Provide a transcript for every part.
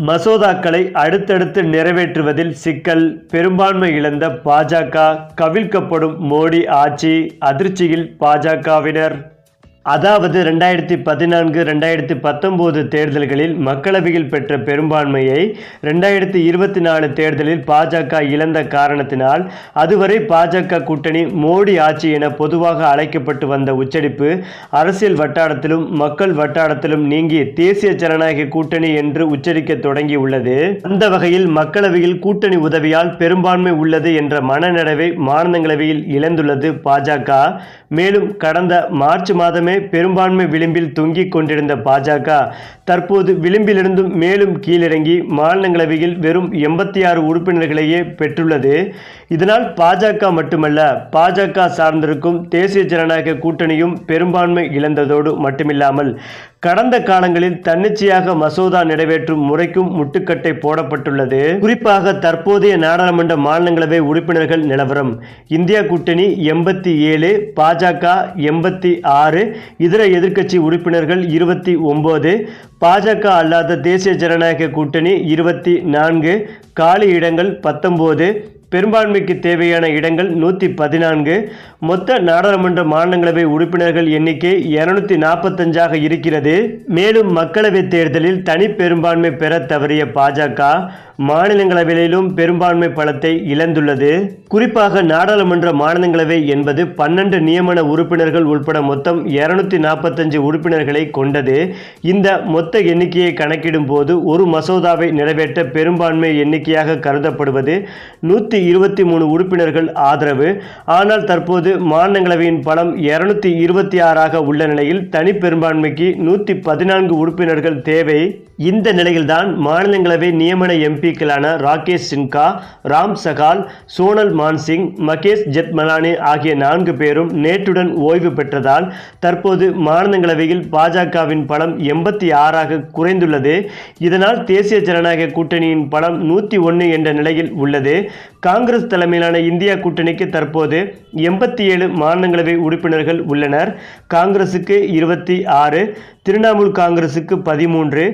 மசோதாக்களை அடுத்தடுத்து நிறைவேற்றுவதில் சிக்கல். பெரும்பான்மை இழந்த பாஜக கவிழ்க்கப்படும் மோடி ஆட்சி அதிர்ச்சியில் பாஜகவினர். அதாவது ரெண்டாயிரத்தி பதினான்கு ரெண்டாயிரத்தி பத்தொம்போது தேர்தல்களில் மக்களவையில் பெற்ற பெரும்பான்மையை ரெண்டாயிரத்தி இருபத்தி நாலு தேர்தலில் பாஜக இழந்த காரணத்தினால் அதுவரை பாஜக கூட்டணி மோடி ஆட்சி என பொதுவாக அழைக்கப்பட்டு வந்த உச்சரிப்பு அரசியல் வட்டாரத்திலும் மக்கள் வட்டாரத்திலும் நீங்கி தேசிய ஜனநாயக கூட்டணி என்று உச்சரிக்க தொடங்கியுள்ளது. அந்த வகையில் மக்களவையில் கூட்டணி உதவியால் பெரும்பான்மை உள்ளது என்ற மனநிறைவை மாநிலங்களவையில் இழந்துள்ளது பாஜக. மேலும் கடந்த மார்ச் மாதமே பெரும்பான்மை விளிம்பில் தொங்கிக் கொண்டிருந்த பாஜக தற்போது விளிம்பிலிருந்தும் மேலும் கீழிறங்கி மாநிலங்களவையில் வெறும் எண்பத்தி ஆறு உறுப்பினர்களையே பெற்றுள்ளது. இதனால் பாஜக மட்டுமல்ல பாஜக சார்ந்திருக்கும் தேசிய ஜனநாயக கூட்டணியும் பெரும்பான்மை இழந்ததோடு மட்டுமில்லாமல் கடந்த காலங்களில் தன்னிச்சையாக மசோதா நிறைவேற்றும் முறைக்கும் முட்டுக்கட்டை போடப்பட்டுள்ளது. குறிப்பாக தற்போதைய நாடாளுமன்ற மாநிலங்களவை உறுப்பினர்கள் நிலவரம் இந்தியா கூட்டணி எண்பத்தி ஏழு பாஜக எண்பத்தி ஆறு இதர எதிர்க்கட்சி உறுப்பினர்கள் இருபத்தி ஒன்பது பாஜக அல்லாத தேசிய ஜனநாயக கூட்டணி இருபத்தி நான்கு காலி இடங்கள் பத்தொம்போது பெரும்பான்மைக்கு தேவையான இடங்கள் நூற்றி பதினான்கு. மொத்த நாடாளுமன்ற மாநிலங்களவை உறுப்பினர்கள் எண்ணிக்கை இருநூத்தி நாற்பத்தஞ்சாக இருக்கிறது. மேலும் மக்களவைத் தேர்தலில் தனி பெரும்பான்மை பெற தவறிய பாஜக மாநிலங்களவையிலும் பெரும்பான்மை பலத்தை இழந்துள்ளது. குறிப்பாக நாடாளுமன்ற மாநிலங்களவை என்பது பன்னெண்டு நியமன உறுப்பினர்கள் உட்பட மொத்தம் இருநூத்தி நாற்பத்தஞ்சு உறுப்பினர்களை கொண்டது. இந்த மொத்த எண்ணிக்கையை கணக்கிடும் போது ஒரு மசோதாவை நிறைவேற்ற பெரும்பான்மை எண்ணிக்கையாக கருதப்படுவது நூற்றி இருபத்தி மூணு உறுப்பினர்கள் ஆதரவு. ஆனால் தற்போது மாநிலங்களவையின் பலம் இருநூத்தி இருபத்தி ஆறாக உள்ள நிலையில் தனி பெரும்பான்மைக்கு நூற்றி பதினான்கு உறுப்பினர்கள் தேவை. இந்த நிலையில்தான் மாநிலங்களவை நியமன எம்பி எம்பிக்களான ராகேஷ் சின்கா ராம் சகால் சோனல் மான்சிங் மகேஷ் ஜெத்மலானி ஆகிய நான்கு பேரும் நேற்றுடன் ஓய்வு பெற்றதால் தற்போது மாநிலங்களவையில் பாஜகவின் பலம் எண்பத்தி ஆறாக குறைந்துள்ளது. இதனால் தேசிய ஜனநாயக கூட்டணியின் பலம் நூற்றி ஒன்று என்ற நிலையில் உள்ளது. காங்கிரஸ் தலைமையிலான இந்தியா கூட்டணிக்கு தற்போது எண்பத்தி ஏழு மாநிலங்களவை உறுப்பினர்கள் உள்ளனர். காங்கிரசுக்கு இருபத்தி ஆறு திரிணாமுல் காங்கிரசுக்கு பதிமூன்று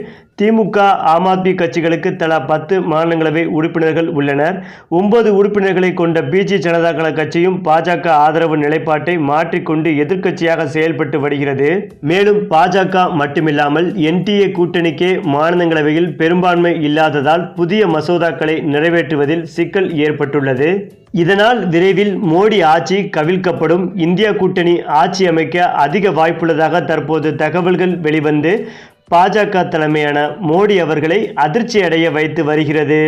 திமுக ஆம் ஆத்மி கட்சிகளுக்கு தலா பத்து மாநிலங்களவை உறுப்பினர்கள் உள்ளனர். ஒன்பது உறுப்பினர்களை கொண்ட பிஜி ஜனதா கட்சியும் பாஜக ஆதரவு நிலைப்பாட்டை மாற்றிக்கொண்டு எதிர்க்கட்சியாக செயல்பட்டு வருகிறது. மேலும் பாஜக மட்டுமில்லாமல் என்டிஏ கூட்டணிக்கே மாநிலங்களவையில் பெரும்பான்மை இல்லாததால் புதிய மசோதாக்களை நிறைவேற்றுவதில் சிக்கல் ஏற்பட்டுள்ளது. இதனால் விரைவில் மோடி ஆட்சி கவிழ்க்கப்படும். இந்தியா கூட்டணி ஆட்சி அமைக்க அதிக வாய்ப்புள்ளதாக தற்போது தகவல்கள் வெளிவந்து பாஜக தலைமையான மோடி அவர்களை அதிர்ச்சி அடைய வைத்து வருகிறது.